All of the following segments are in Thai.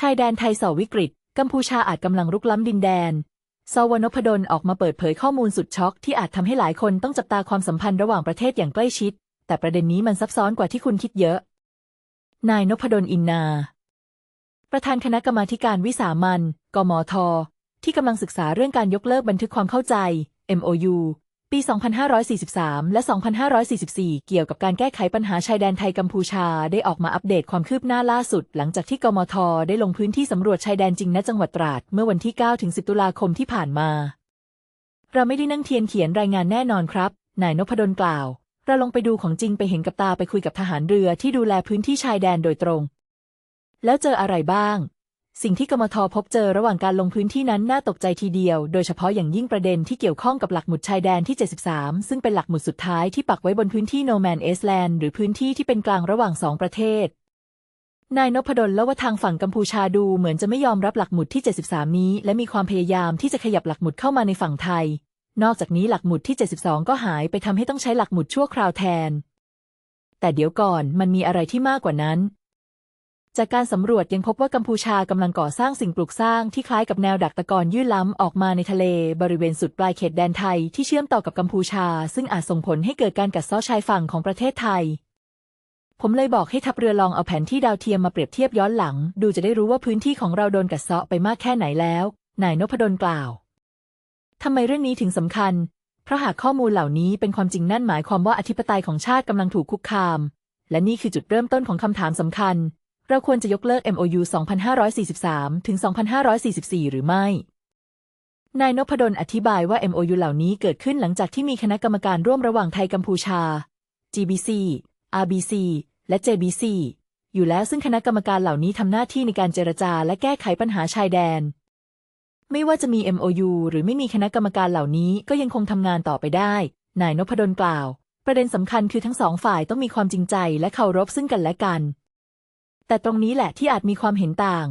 ชายแดนไทยส่อวิกฤต กัมพูชาอาจกำลังรุกล้ำดินแดนสวนพดลออกมาเปิดเผยข้อมูลสุดช็อกที่อาจทำให้หลายคนต้องจับตาความสัมพันธ์ระหว่างประเทศอย่างใกล้ชิด แต่ประเด็นนี้มันซับซ้อนกว่าที่คุณคิดเยอะ นายนพดลอินนา ประธานคณะกรรมาการวิสามันกมท ที่กำลังศึกษาเรื่องการยกเลิกบันทึกความเข้าใจ MOU ปี 2543 และ 2544 เกี่ยวกับการแก้ไขปัญหาชายแดนไทยกัมพูชา ได้ออกมาอัปเดตความคืบหน้าล่าสุด หลังจากที่กมท ได้ลงพื้นที่สำรวจชายแดนจริงณจังหวัดตราด เมื่อวันที่ 9-10 ตุลาคมที่ผ่านมา เราไม่ได้นั่งเทียนเขียนรายงานแน่นอนครับ นายนพดลกล่าว เราลงไปดูของจริงไปเห็นกับตาไปคุยกับทหารเรือที่ดูแลพื้นที่ชายแดนโดยตรง แล้วเจออะไรบ้าง สิ่งที่กมทพบเจอระหว่างการลงพื้นที่นั้นน่าตกใจทีเดียว โดยเฉพาะอย่างยิ่งประเด็นที่เกี่ยวข้องกับหลักหมุดชายแดนที่ 73 ซึ่งเป็นหลักหมุดสุดท้ายที่ปักไว้บนพื้นที่โนแมนเอสแลนด์หรือพื้นที่ที่เป็นกลางระหว่างสองประเทศ นายนพดลเล่าว่าทางฝั่งกัมพูชาดูเหมือนจะไม่ยอมรับหลักหมุดที่ 73 นี้ และมีความพยายามที่จะขยับหลักหมุดเข้ามาในฝั่งไทย นอกจากนี้หลักหมุดที่ 72 ก็หายไปทำให้ต้องใช้หลักหมุดชั่วคราวแทน แต่เดี๋ยวก่อนมันมีอะไรที่มากกว่านั้น จากการสำรวจยังพบว่ากัมพูชากำลังก่อสร้างสิ่งปลูกสร้างที่คล้ายกับแนวดักตะกอนยื่นล้ำออกมาในทะเล บริเวณสุดปลายเขตแดนไทยที่เชื่อมต่อกับกัมพูชา ซึ่งอาจส่งผลให้เกิดการกัดเซาะชายฝั่งของประเทศไทย ผมเลยบอกให้ทัพเรือลองเอาแผนที่ดาวเทียมมาเปรียบเทียบย้อนหลัง ดูจะได้รู้ว่าพื้นที่ของเราโดนกัดเซาะไปมากแค่ไหนแล้วนายนพดลกล่าวทำไมเรื่องนี้ถึงสำคัญ เพราะหากข้อมูลเหล่านี้เป็นความจริงนั่นหมายความว่าอธิปไตยของชาติกำลังถูกคุกคาม และนี่คือจุดเริ่มต้นของคำถามสำคัญ เราควรจะยกเลิก MOU 2543 ถึง 2544 หรือไม่ นายนพดลอธิบายว่า MOU เหล่านี้เกิดขึ้นหลังจากที่มีคณะกรรมการร่วมระหว่างไทยกัมพูชา GBC RBC และ JBC อยู่แล้วซึ่งคณะกรรมการเหล่านี้ทำหน้าที่ในการเจรจาและแก้ไขปัญหาชายแดน ไม่ว่าจะมี MOU หรือไม่มีคณะกรรมการเหล่านี้ก็ยังคงทำงานต่อไปได้ นายนพดลกล่าว ประเด็นสำคัญคือทั้งสองฝ่ายต้องมีความจริงใจและเคารพซึ่งกันและกัน แต่ตรงนี้แหละที่อาจมีความเห็นต่าง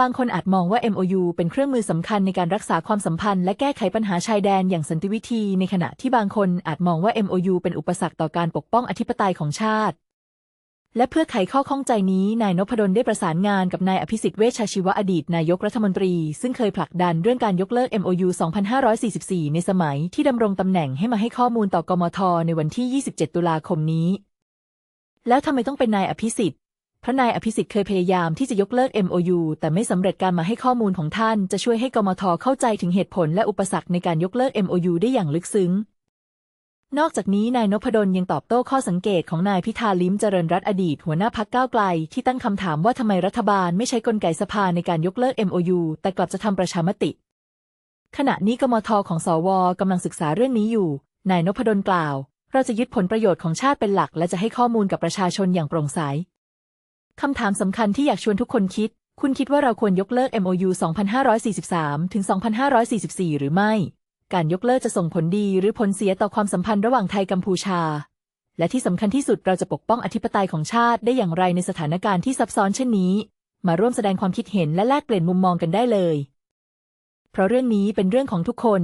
บางคนอาจมองว่า MOU เป็นเครื่องมือสำคัญในการรักษาความสัมพันธ์และแก้ไขปัญหาชายแดนอย่างสันติวิธี ในขณะที่บางคนอาจมองว่า MOU เป็นอุปสรรคต่อการปกป้องอธิปไตยของชาติ และเพื่อไขข้อข้องใจนี้ นายนพดลได้ประสานงานกับนายอภิสิทธิ์เวชชาชีวะอดีตนายกรัฐมนตรี ซึ่งเคยผลักดันเรื่องการยกเลิก MOU 2544 ในสมัยที่ดำรงตำแหน่งให้มาให้ข้อมูลต่อกมทในวันที่ 27 ตุลาคมนี้ แล้วทำไมต้องเป็นนายอภิสิทธิ์ พระนายอภิสิทธิ์เคยพยายามที่จะยกเลิก MOU แต่ไม่สำเร็จการมาให้ข้อมูลของท่าน จะช่วยให้กมทเข้าใจถึงเหตุผลและอุปสรรคในการยกเลิก MOU ได้อย่างลึกซึ้ง นอกจากนี้นายนพดลยังตอบโต้ข้อสังเกตของนายพิธาลิ้มเจริญรัตอดีต หัวหน้าพักก้าวไกล ที่ตั้งคำถามว่าทำไมรัฐบาลไม่ใช้กลไกสภาในการยกเลิก MOU แต่กลับจะทำประชามติ ขณะนี้กมทของสวกำลังศึกษาเรื่องนี้อยู่ นายนพดลกล่าว เราจะยึดผลประโยชน์ของชาติเป็นหลัก และจะให้ข้อมูลกับประชาชนอย่างโปร่งใส คำถามสำคัญที่อยากชวนทุกคนคิด คุณคิดว่าเราควรยกเลิก MOU 2543 ถึง 2544 หรือไม่ การยกเลิกจะส่งผลดีหรือผลเสียต่อความสัมพันธ์ระหว่างไทยกัมพูชา และที่สำคัญที่สุดเราจะปกป้องอธิปไตยของชาติได้อย่างไรในสถานการณ์ที่ซับซ้อนเช่นนี้ มาร่วมแสดงความคิดเห็นและแลกเปลี่ยนมุมมองกันได้เลย เพราะเรื่องนี้เป็นเรื่องของทุกคน